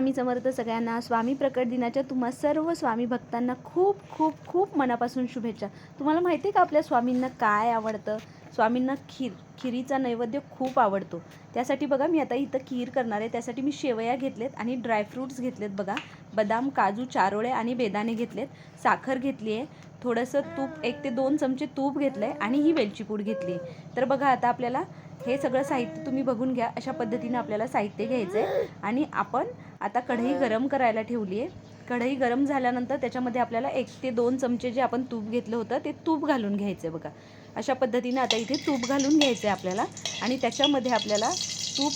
स्वामी समर्थ सगळ्यांना स्वामी प्रकट दिनाच्या तुम्हा सर्व स्वामी भक्तांना खूप खूप खूप मनापासून शुभेच्छा. तुम्हाला माहिती आहे का आपल्या स्वामींना काय आवडतं? स्वामींना खीर खिरीचा नैवेद्य खूप आवडतो. त्यासाठी बघा मी आता इथं खीर करणार आहे. त्यासाठी मी शेवया घेतलेत आणि ड्रायफ्रूट्स घेतलेत बघा. बदाम काजू चारोळे आणि बेदाणे घेतलेत. साखर घेतली आहे. थोडंसं तूप एक ते दोन चमचे तूप घेतलं आहे आणि ही वेलचीपूड घेतली आहे. तर बघा आता आपल्याला हे सगळं साहित्य तुम्ही बघून घ्या अशा पद्धतीनं आपल्याला साहित्य घ्यायचं आहे आणि आपण आता कढई गरम करायला ठेवली आहे. कढई गरम झाल्यानंतर त्याच्यामध्ये आपल्याला एक ते दोन चमचे जे आपण तूप घेतलं होतं ते तूप घालून घ्यायचं आहे बघा. अशा पद्धतीनं आता इथे तूप घालून घ्यायचं आहे आपल्याला. आणि त्याच्यामध्ये आपल्याला तूप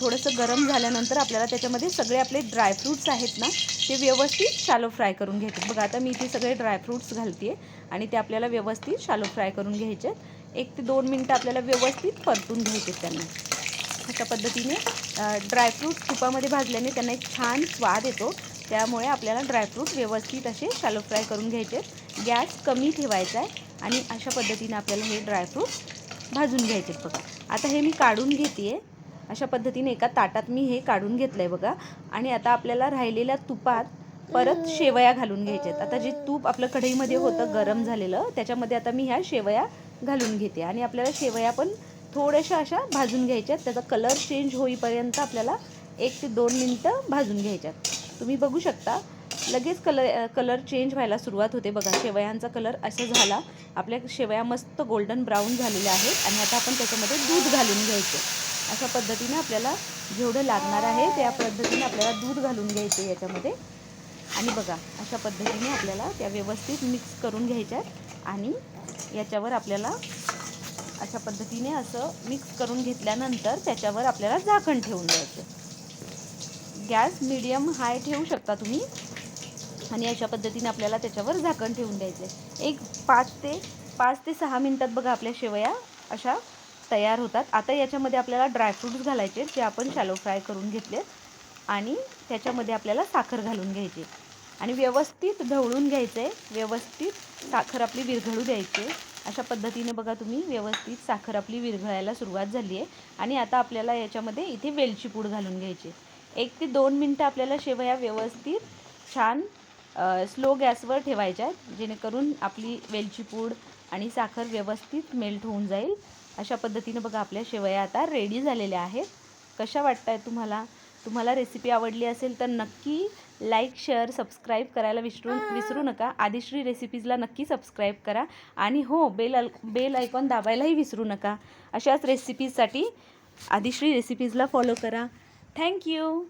थोडंसं गरम झाल्यानंतर आपल्याला त्याच्यामध्ये सगळे आपले ड्रायफ्रूट्स आहेत ना ते व्यवस्थित शालो फ्राय करून घ्यायचे. बघा आता मी इथे सगळे ड्रायफ्रूट्स घालते आणि ते आपल्याला व्यवस्थित शालो फ्राय करून घ्यायचे आहेत एक ते दोन मिनटं आपल्याला व्यवस्थित परतून घ्यायचे त्यांना. अशा पद्धतीने ड्रायफ्रूट तुपामध्ये भाजल्याने त्यांना एक छान स्वाद येतो. त्यामुळे आपल्याला ड्रायफ्रूट व्यवस्थित असे शालो फ्राय करून घ्यायचे गॅस कमी ठेवायचा आहे आणि अशा पद्धतीने आपल्याला हे ड्रायफ्रूट भाजून घ्यायचे बघा. आता हे मी काढून घेते आहे अशा पद्धतीने एका ताटात मी हे काढून घेतलं आहे बघा. आणि आता आपल्याला राहिलेल्या तुपात परत शेवया घालून घ्यायच्यात आता जे तूप आपलं कढईमध्ये होतं गरम झालेलं त्याच्यामध्ये आता मी ह्या शेवया घालून घेते. आणि आपल्याला शेवया पण थोड्याशा अशा भाजून घ्यायच्यात त्याचा कलर चेंज होईपर्यंत आपल्याला एक ते दोन मिनटं भाजून घ्यायच्यात तुम्ही बघू शकता लगेच कलर कलर चेंज व्हायला सुरुवात होते बघा. शेवयांचा कलर असा झाला. आपल्या शेवया मस्त गोल्डन ब्राऊन झालेल्या आहेत. आणि आता आपण त्याच्यामध्ये दूध घालून घ्यायचं. अशा पद्धतीने आपल्याला जेवढं लागणार आहे त्या पद्धतीने आपल्याला दूध घालून घ्यायचं याच्यामध्ये. आणि बघा अशा पद्धतीने आपल्याला त्या व्यवस्थित मिक्स करून घ्यायच्या आणि याच्यावर आपल्याला अशा पद्धतीने असं मिक्स करून घेतल्यानंतर त्याच्यावर आपल्याला झाकण ठेवून द्यायचं. गॅस मिडियम हाय ठेवू शकता तुम्ही. आणि अशा पद्धतीने आपल्याला त्याच्यावर झाकण ठेवून द्यायचं आहे. एक पाच ते पाच ते सहा मिनटात बघा आपल्या शेवया अशा तयार होतात. आता याच्यामध्ये आपल्याला ड्रायफ्रूट्स घालायचे जे आपण शॅलो फ्राय करून घेतले आणि त्याच्यामध्ये आपल्याला साखर घालून घ्यायची. आणि व्यवस्थित ढवळून घ्यायचं आहे व्यवस्थित साखर आपली विरघळू द्यायची. आहे अशा पद्धतीने बघा तुम्ही व्यवस्थित साखर आपली विरघळायला सुरुवात झाली आहे. आणि आता आपल्याला याच्यामध्ये इथे वेलची पूड घालून घ्यायची. एक ते दोन मिनटं आपल्याला शेवया व्यवस्थित छान स्लो गॅसवर ठेवायच्या आहेत. जेणेकरून आपली वेलची पूड आणि साखर व्यवस्थित मेल्ट होऊन जाईल. अशा पद्धतीने बघा आपल्या शेवया आता रेडी झालेल्या आहेत. कशा वाटत आहेत तुम्हाला? तुम्हाला रेसिपी आवडली असेल तर नक्की लाईक शेअर सबस्क्राईब करायला विसरू विसरू नका. आदिश्री रेसिपीजला नक्की सबस्क्राईब करा. आणि हो बेल अल बेल आयकॉन दाबायलाही विसरू नका. अशाच रेसिपीजसाठी आदिश्री रेसिपीजला फॉलो करा. Thank you